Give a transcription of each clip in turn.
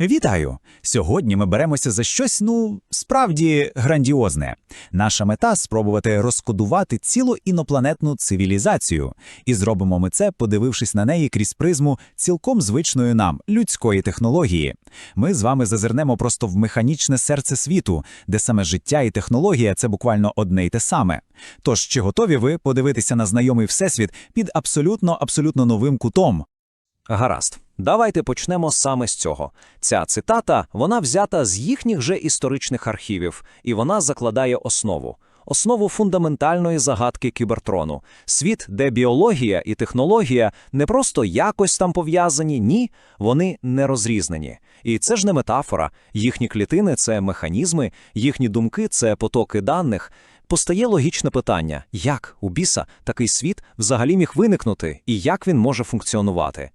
Вітаю! Сьогодні ми беремося за щось, ну, справді грандіозне. Наша мета спробувати розкодувати цілу інопланетну цивілізацію. І зробимо ми це, подивившись на неї крізь призму цілком звичної нам людської технології. Ми з вами зазирнемо просто в механічне серце світу, де саме життя і технологія це буквально одне й те саме. Тож, чи готові ви подивитися на знайомий всесвіт під абсолютно абсолютно новим кутом? Гаразд, давайте почнемо саме з цього. Ця цитата вона взята з їхніх же історичних архівів, і вона закладає основу. Основу фундаментальної загадки кібертрону. Світ, де біологія і технологія не просто якось там пов'язані, ні, вони не розрізнені. І це ж не метафора. Їхні клітини це механізми, їхні думки це потоки даних. Постає логічне питання: як у біса такий світ взагалі міг виникнути, і як він може функціонувати?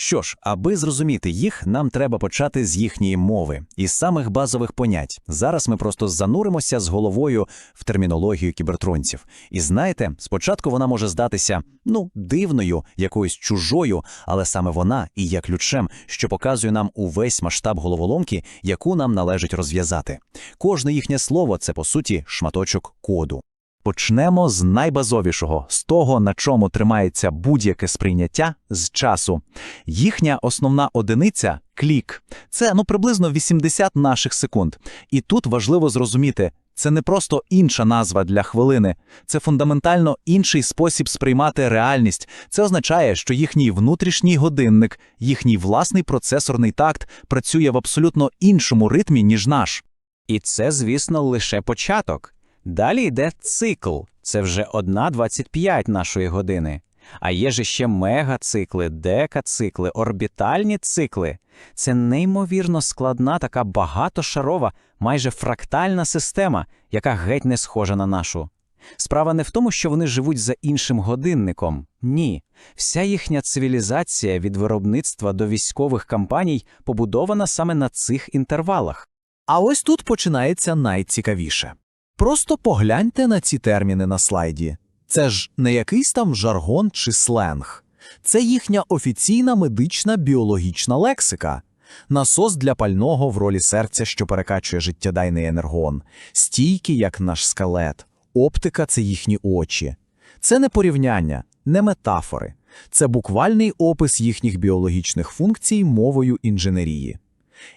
Що ж, аби зрозуміти їх, нам треба почати з їхньої мови, із самих базових понять. Зараз ми просто зануримося з головою в термінологію кібертронців. І знаєте, спочатку вона може здатися ну дивною, якоюсь чужою, але саме вона і є ключем, що показує нам увесь масштаб головоломки, яку нам належить розв'язати. Кожне їхнє слово це по суті шматочок коду. Почнемо з найбазовішого, з того, на чому тримається будь-яке сприйняття з часу. Їхня основна одиниця клік. Це ну приблизно 80 наших секунд. І тут важливо зрозуміти, це не просто інша назва для хвилини, це фундаментально інший спосіб сприймати реальність. Це означає, що їхній внутрішній годинник, їхній власний процесорний такт працює в абсолютно іншому ритмі, ніж наш. І це, звісно, лише початок. Далі йде цикл, це вже 1,25 нашої години. А є же ще мегацикли, декацикли, орбітальні цикли. Це неймовірно складна, така багатошарова, майже фрактальна система, яка геть не схожа на нашу. Справа не в тому, що вони живуть за іншим годинником. Ні. Вся їхня цивілізація від виробництва до військових кампаній побудована саме на цих інтервалах. А ось тут починається найцікавіше. Просто погляньте на ці терміни на слайді. Це ж не якийсь там жаргон чи сленг. Це їхня офіційна медична біологічна лексика. Насос для пального в ролі серця, що перекачує життєдайний енергон, стійкі, як наш скелет, оптика це їхні очі. Це не порівняння, не метафори. Це буквальний опис їхніх біологічних функцій мовою інженерії.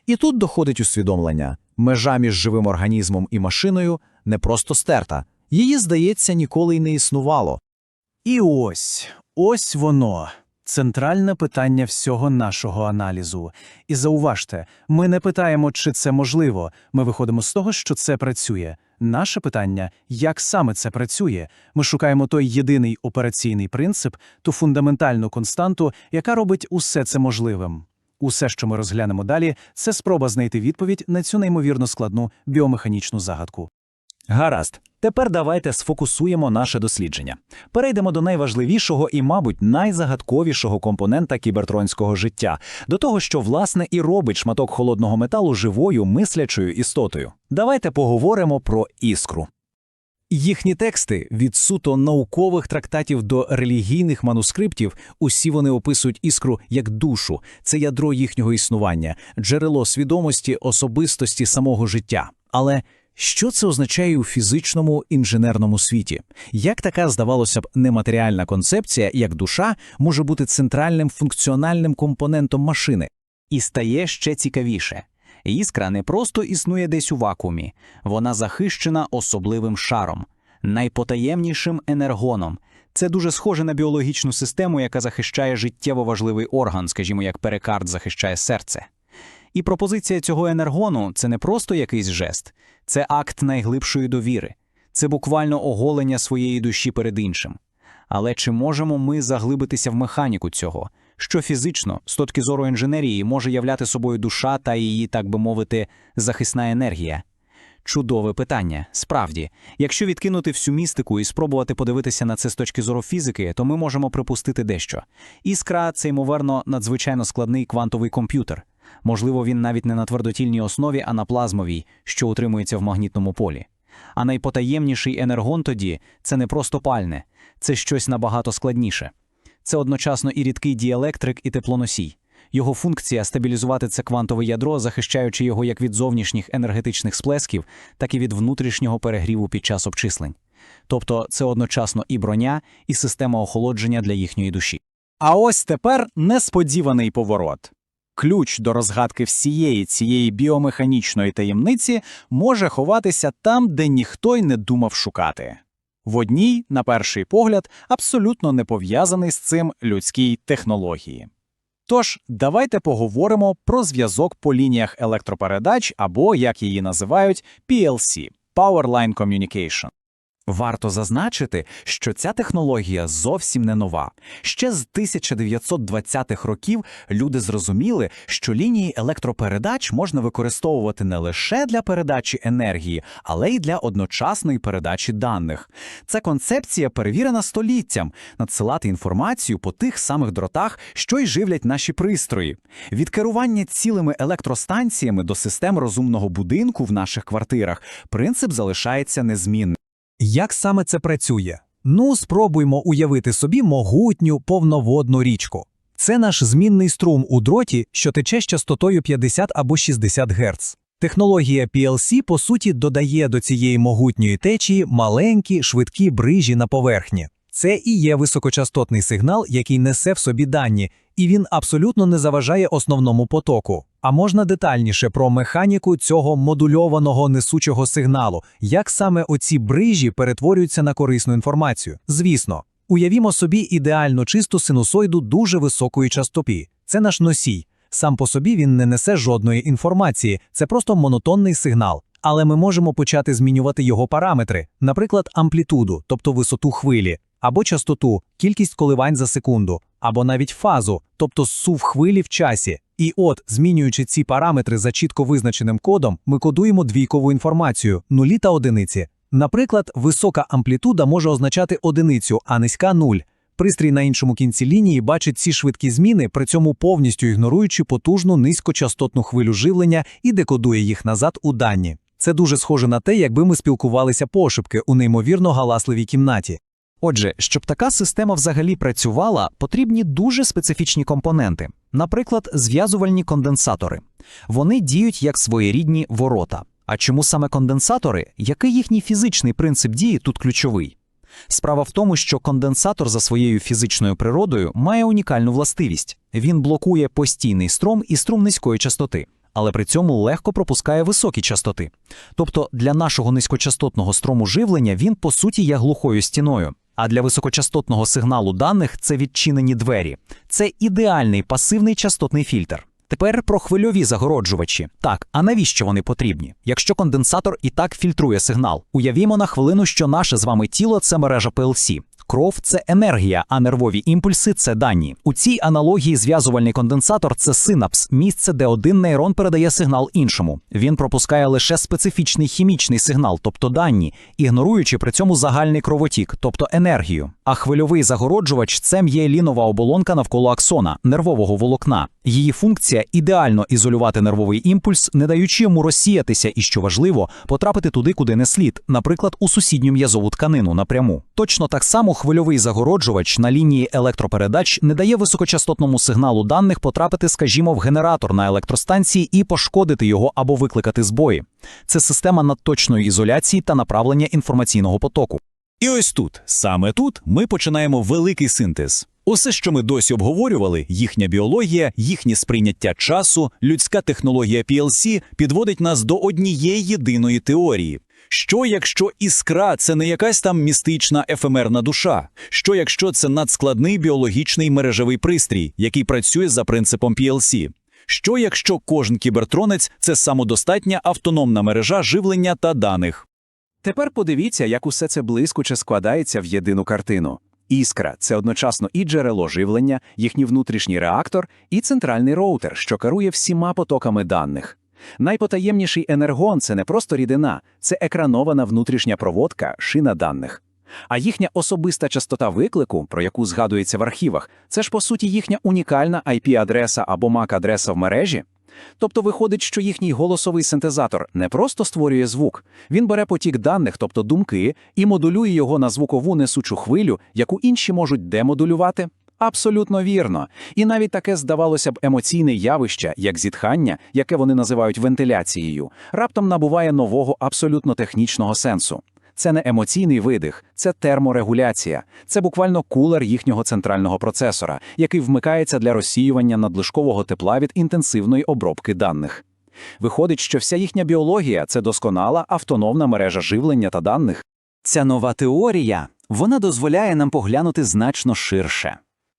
І тут доходить усвідомлення: межа між живим організмом і машиною не просто стерта, її, здається, ніколи й не існувало. І ось, ось воно. Центральне питання всього нашого аналізу. І зауважте, ми не питаємо, чи це можливо. Ми виходимо з того, що це працює. Наше питання як саме це працює. Ми шукаємо той єдиний операційний принцип, ту фундаментальну константу, яка робить усе це можливим. Усе, що ми розглянемо далі, це спроба знайти відповідь на цю неймовірно складну біомеханічну загадку. Гаразд, тепер давайте сфокусуємо наше дослідження. Перейдемо до найважливішого і, мабуть, найзагадковішого компонента кібертронського життя, до того, що власне і робить шматок холодного металу живою мислячою істотою. Давайте поговоримо про іскру. Їхні тексти від суто наукових трактатів до релігійних манускриптів, усі вони описують іскру як душу, це ядро їхнього існування, джерело свідомості, особистості самого життя. Але що це означає у фізичному інженерному світі? Як така, здавалося б, нематеріальна концепція, як душа, може бути центральним функціональним компонентом машини? І стає ще цікавіше. Іскра не просто існує десь у вакуумі, вона захищена особливим шаром, найпотаємнішим енергоном. Це дуже схоже на біологічну систему, яка захищає життєво важливий орган, скажімо, як перикард захищає серце. І пропозиція цього енергону це не просто якийсь жест, це акт найглибшої довіри, це буквально оголення своєї душі перед іншим. Але чи можемо ми заглибитися в механіку цього, що фізично, з точки зору інженерії, може являти собою душа та її, так би мовити, захисна енергія? Чудове питання. Справді, якщо відкинути всю містику і спробувати подивитися на це з точки зору фізики, то ми можемо припустити дещо. Іскра це ймовірно надзвичайно складний квантовий комп'ютер. Можливо, він навіть не на твердотільній основі, а на плазмовій, що утримується в магнітному полі. А найпотаємніший енергон тоді це не просто пальне, це щось набагато складніше. Це одночасно і рідкий діелектрик, і теплоносій. Його функція стабілізувати це квантове ядро, захищаючи його як від зовнішніх енергетичних сплесків, так і від внутрішнього перегріву під час обчислень. Тобто це одночасно і броня, і система охолодження для їхньої душі. А ось тепер несподіваний поворот. Ключ до розгадки всієї цієї біомеханічної таємниці може ховатися там, де ніхто й не думав шукати. В одній, на перший погляд, абсолютно не пов'язаний з цим людській технології. Тож, давайте поговоримо про зв'язок по лініях електропередач або, як її називають, PLC – Power Line Communication. Варто зазначити, що ця технологія зовсім не нова. Ще з 1920-х років люди зрозуміли, що лінії електропередач можна використовувати не лише для передачі енергії, але й для одночасної передачі даних. Ця концепція перевірена століттям надсилати інформацію по тих самих дротах, що й живлять наші пристрої. Від керування цілими електростанціями до систем розумного будинку в наших квартирах принцип залишається незмінним. Як саме це працює? Ну, спробуймо уявити собі могутню повноводну річку. Це наш змінний струм у дроті, що тече з частотою 50 або 60 Гц. Технологія PLC, по суті, додає до цієї могутньої течії маленькі швидкі брижі на поверхні. Це і є високочастотний сигнал, який несе в собі дані, і він абсолютно не заважає основному потоку. А можна детальніше про механіку цього модульованого несучого сигналу, як саме оці брижі перетворюються на корисну інформацію. Звісно, уявімо собі ідеально чисту синусоїду дуже високої частоти. Це наш носій. Сам по собі він не несе жодної інформації, це просто монотонний сигнал. Але ми можемо почати змінювати його параметри, наприклад, амплітуду, тобто висоту хвилі, або частоту, кількість коливань за секунду, або навіть фазу, тобто сув хвилі в часі. І от, змінюючи ці параметри за чітко визначеним кодом, ми кодуємо двійкову інформацію нулі та одиниці. Наприклад, висока амплітуда може означати одиницю, а низька нуль. Пристрій на іншому кінці лінії бачить ці швидкі зміни, при цьому повністю ігноруючи потужну низькочастотну хвилю живлення і декодує їх назад у дані. Це дуже схоже на те, якби ми спілкувалися пошепки у неймовірно галасливій кімнаті. Отже, щоб така система взагалі працювала, потрібні дуже специфічні компоненти, наприклад, зв'язувальні конденсатори. Вони діють як своєрідні ворота. А чому саме конденсатори? Який їхній фізичний принцип дії тут ключовий? Справа в тому, що конденсатор за своєю фізичною природою має унікальну властивість. Він блокує постійний струм і струм низької частоти, але при цьому легко пропускає високі частоти. Тобто для нашого низькочастотного струму живлення він по суті є глухою стіною. А для високочастотного сигналу даних це відчинені двері. Це ідеальний пасивний частотний фільтр. Тепер про хвильові загороджувачі. Так, а навіщо вони потрібні? Якщо конденсатор і так фільтрує сигнал, уявімо на хвилину, що наше з вами тіло це мережа PLC. Кров це енергія, а нервові імпульси це дані. У цій аналогії зв'язувальний конденсатор це синапс, місце, де один нейрон передає сигнал іншому. Він пропускає лише специфічний хімічний сигнал, тобто дані, ігноруючи при цьому загальний кровотік, тобто енергію. А хвильовий загороджувач це м'єлінова оболонка навколо аксона, нервового волокна. Її функція ідеально ізолювати нервовий імпульс, не даючи йому розсіятися і, що важливо, потрапити туди, куди не слід, наприклад, у сусідню м'язову тканину напряму. Точно так само хвильовий загороджувач на лінії електропередач не дає високочастотному сигналу даних потрапити, скажімо, в генератор на електростанції і пошкодити його або викликати збої. Це система надточної ізоляції та направлення інформаційного потоку. І ось тут, саме тут, ми починаємо великий синтез. Усе, що ми досі обговорювали, їхня біологія, їхнє сприйняття часу, людська технологія PLC підводить нас до однієї єдиної теорії. Що якщо іскра це не якась там містична ефемерна душа? Що якщо це надскладний біологічний мережевий пристрій, який працює за принципом PLC? Що якщо кожен кібертронець це самодостатня автономна мережа живлення та даних? Тепер подивіться, як усе це блискуче складається в єдину картину. Іскра це одночасно і джерело живлення, їхній внутрішній реактор, і центральний роутер, що керує всіма потоками даних. Найпотаємніший енергон це не просто рідина, це екранована внутрішня проводка, шина даних. А їхня особиста частота виклику, про яку згадується в архівах, це ж по суті їхня унікальна IP-адреса або MAC-адреса в мережі. Тобто виходить, що їхній голосовий синтезатор не просто створює звук, він бере потік даних, тобто думки, і модулює його на звукову несучу хвилю, яку інші можуть демодулювати. Абсолютно вірно. І навіть таке, здавалося б, емоційне явище, як зітхання, яке вони називають вентиляцією, раптом набуває нового абсолютно технічного сенсу. Це не емоційний видих, це терморегуляція. Це буквально кулер їхнього центрального процесора, який вмикається для розсіювання надлишкового тепла від інтенсивної обробки даних. Виходить, що вся їхня біологія це досконала автономна мережа живлення та даних. Ця нова теорія, вона дозволяє нам поглянути значно ширше.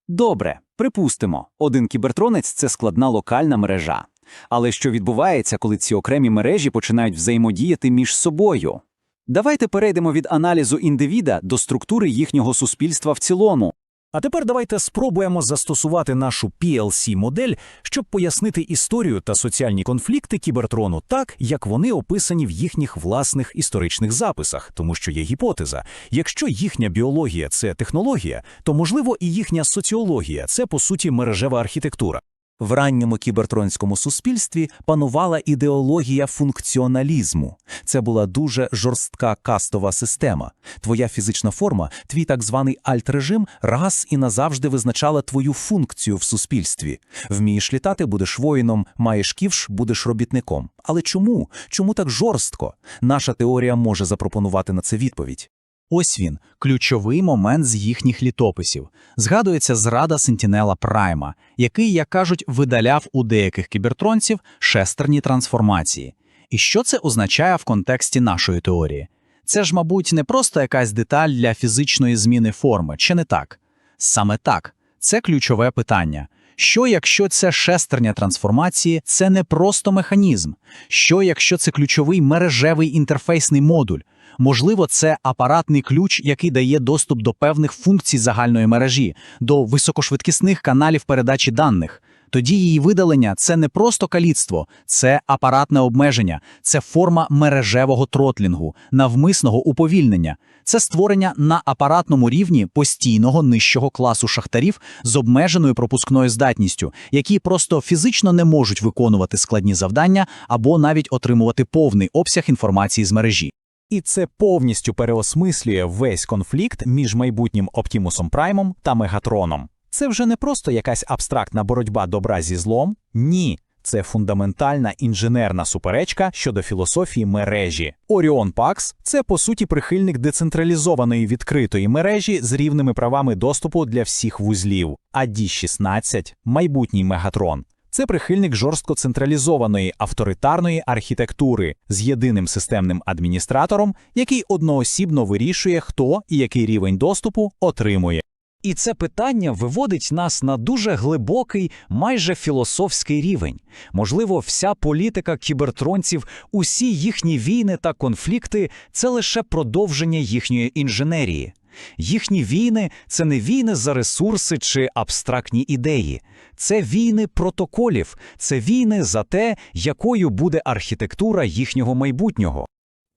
Добре, припустимо, один кібертронець це складна локальна мережа. Але що відбувається, коли ці окремі мережі починають взаємодіяти між собою? Давайте перейдемо від аналізу індивіда до структури їхнього суспільства в цілому. А тепер давайте спробуємо застосувати нашу PLC-модель, щоб пояснити історію та соціальні конфлікти кібертрону так, як вони описані в їхніх власних історичних записах, тому що є гіпотеза. Якщо їхня біологія це технологія, то можливо і їхня соціологія це по суті мережева архітектура. В ранньому кібертронському суспільстві панувала ідеологія функціоналізму. Це була дуже жорстка кастова система. Твоя фізична форма, твій так званий альт-режим раз і назавжди визначала твою функцію в суспільстві. Вмієш літати, будеш воїном, маєш ківш, будеш робітником. Але чому? Чому так жорстко? Наша теорія може запропонувати на це відповідь. Ось він, ключовий момент з їхніх літописів. Згадується зрада Сентінела Прайма, який, як кажуть, видаляв у деяких кібертронців шестерні трансформації. І що це означає в контексті нашої теорії? Це ж, мабуть, не просто якась деталь для фізичної зміни форми, чи не так? Саме так, це ключове питання. Що якщо це шестерня трансформації, це не просто механізм? Що якщо це ключовий мережевий інтерфейсний модуль? Можливо, це апаратний ключ, який дає доступ до певних функцій загальної мережі, до високошвидкісних каналів передачі даних. Тоді її видалення це не просто каліцтво, це апаратне обмеження, це форма мережевого тротлінгу, навмисного уповільнення. Це створення на апаратному рівні постійного нижчого класу шахтарів з обмеженою пропускною здатністю, які просто фізично не можуть виконувати складні завдання або навіть отримувати повний обсяг інформації з мережі. І це повністю переосмислює весь конфлікт між майбутнім Оптімусом Праймом та Мегатроном. Це вже не просто якась абстрактна боротьба добра зі злом. Ні. Це фундаментальна інженерна суперечка щодо філософії мережі. Оріон Пакс це по суті прихильник децентралізованої відкритої мережі з рівними правами доступу для всіх вузлів. А D16 – майбутній мегатрон. Це прихильник жорстко централізованої авторитарної архітектури з єдиним системним адміністратором, який одноосібно вирішує, хто і який рівень доступу отримує. І це питання виводить нас на дуже глибокий, майже філософський рівень. Можливо, вся політика кібертронців, усі їхні війни та конфлікти це лише продовження їхньої інженерії. Їхні війни це не війни за ресурси чи абстрактні ідеї, це війни протоколів, це війни за те, якою буде архітектура їхнього майбутнього.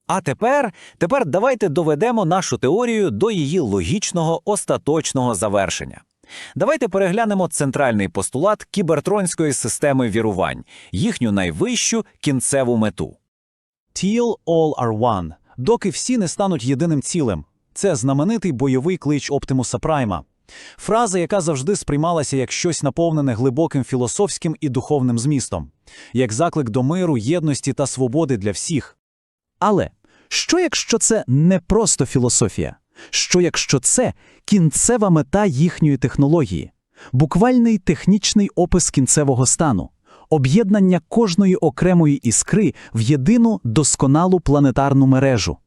А тепер, тепер давайте доведемо нашу теорію до її логічного остаточного завершення. Давайте переглянемо центральний постулат кібертронської системи вірувань, їхню найвищу кінцеву мету. Till all are one, доки всі не стануть єдиним цілим. Це знаменитий бойовий клич Оптимуса Прайма. Фраза, яка завжди сприймалася як щось наповнене глибоким філософським і духовним змістом, як заклик до миру, єдності та свободи для всіх. Але що якщо це не просто філософія? Що якщо це кінцева мета їхньої технології, буквальний технічний опис кінцевого стану, об'єднання кожної окремої іскри в єдину досконалу планетарну мережу?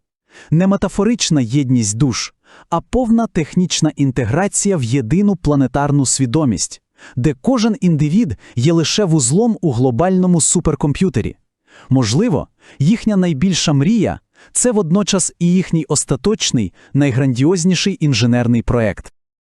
Не метафорична єдність душ, а повна технічна інтеграція в єдину планетарну свідомість, де кожен індивід є лише вузлом у глобальному суперкомп'ютері. Можливо, їхня найбільша мрія це водночас і їхній остаточний, найграндіозніший інженерний проект.